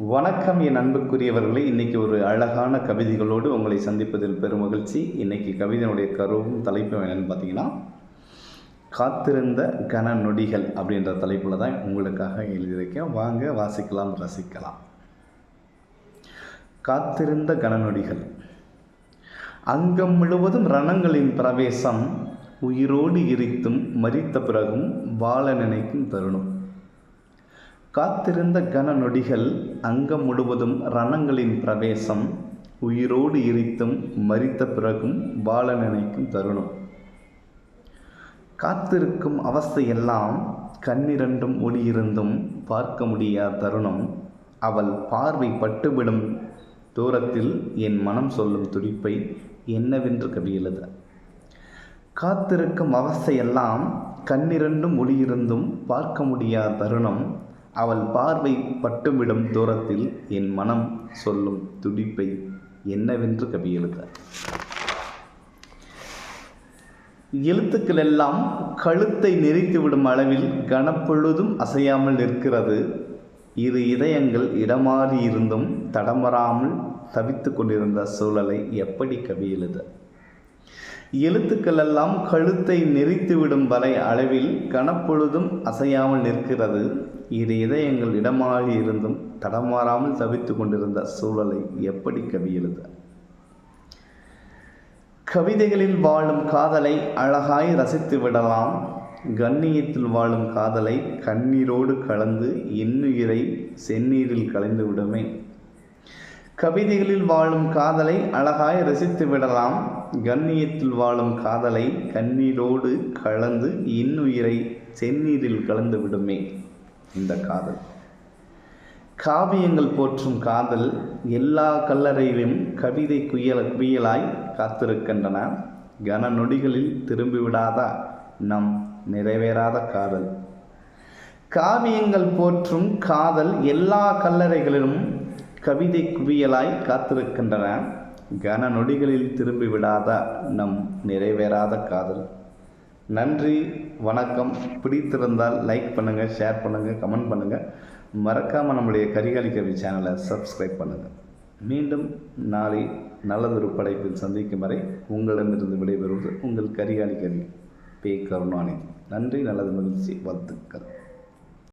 வணக்கம் என் அன்புக்குரியவர்களே. இன்றைக்கி ஒரு அழகான கவிதைகளோடு உங்களை சந்திப்பதில் பெரும் மகிழ்ச்சி. இன்னைக்கு கவிதையினுடைய கருவும் தலைப்பும் என்னென்னு பார்த்தீங்கன்னா காத்திருந்த கன நொடிகள் அப்படின்ற தலைப்பில் தான் உங்களுக்காக எழுதியிருக்கேன். வாங்க வாசிக்கலாம் ரசிக்கலாம். காத்திருந்த கனநொடிகள் அங்கம் முழுவதும் ரணங்களின் பிரவேசம் உயிரோடு இருத்தும் மறித்த பிறகும் வாழ நினைக்கும் தருணம். காத்திருந்த கன நொடிகள் அங்கம் முழுவதும் ரணங்களின் பிரவேசம் உயிரோடு இருத்தும் மறித்த பிறகும் வாழ நினைக்கும் தருணம். காத்திருக்கும் அவஸ்தையெல்லாம் கண்ணிரண்டும் ஒளியிருந்தும் பார்க்க முடியாத தருணம். அவள் பார்வை பட்டுவிடும் தூரத்தில் என் மனம் சொல்லும் துடிப்பை என்னவென்று கவியெழுத காத்திருக்கும் அவஸ்தையெல்லாம் கண்ணிரண்டும் ஒளியிருந்தும் பார்க்க முடியாத தருணம். அவள் பார்வை பட்டுமிடும் தூரத்தில் என் மனம் சொல்லும் துடிப்பை என்னவென்று கவி எழுத எழுத்துக்கள் எல்லாம் கழுத்தை நெறித்துவிடும் அளவில் கனப்பொழுதும் அசையாமல் நிற்கிறது. இரு இதயங்கள் இடமாறி இருந்தும் தடமறாமல் தவித்து கொண்டிருந்த சூழலை எப்படி கவி எழுத எழுத்துக்கள் எல்லாம் கழுத்தை நெறித்துவிடும் வரை அளவில் கனப்பொழுதும் அசையாமல் நிற்கிறது. இரு இதயங்கள் இடமாக இருந்தும் தடமாறாமல் தவித்து கொண்டிருந்த சூழலை எப்படி கவி எழுத? கவிதைகளில் வாழும் காதலை அழகாய் ரசித்து விடலாம். கண்ணியத்தில் வாழும் காதலை கண்ணீரோடு கலந்து இன்னுயிரை செந்நீரில் கலைந்து விடுமே. கவிதைகளில் வாழும் காதலை அழகாய் ரசித்து விடலாம். கண்ணியத்தில் வாழும் காதலை கண்ணீரோடு கலந்து இன்னுயிரை செந்நீரில் கலந்து விடுமே இந்த காதல். காவியங்கள் போற்றும் காதல் எல்லா கல்லறையிலும் கவிதை குயல குயலாய் காத்திருக்கின்றன. கன நொடிகளில் திரும்பிவிடாதா நம் நிறைவேறாத காதல். காவியங்கள் போற்றும் காதல் எல்லா கல்லறைகளிலும் கவிதை குவியலாய் காத்திருக்கின்றன. கன நொடிகளில் திரும்பிவிடாத நம் நிறைவேறாத காதல். நன்றி வணக்கம். பிடித்திருந்தால் லைக் பண்ணுங்கள் ஷேர் பண்ணுங்கள் கமெண்ட் பண்ணுங்கள் மறக்காமல் நம்முடைய கரிகாலி கவி சேனலை சப்ஸ்கிரைப் பண்ணுங்கள் மீண்டும் நாளை நல்லதொரு படைப்பில் சந்திக்கும் வரை உங்களிடமிருந்து விடைபெறுவது உங்கள் கரிகாலி கவி பே. கருணாநிதி. நன்றி நல்லது மகிழ்ச்சி வாழ்த்துக்கள்.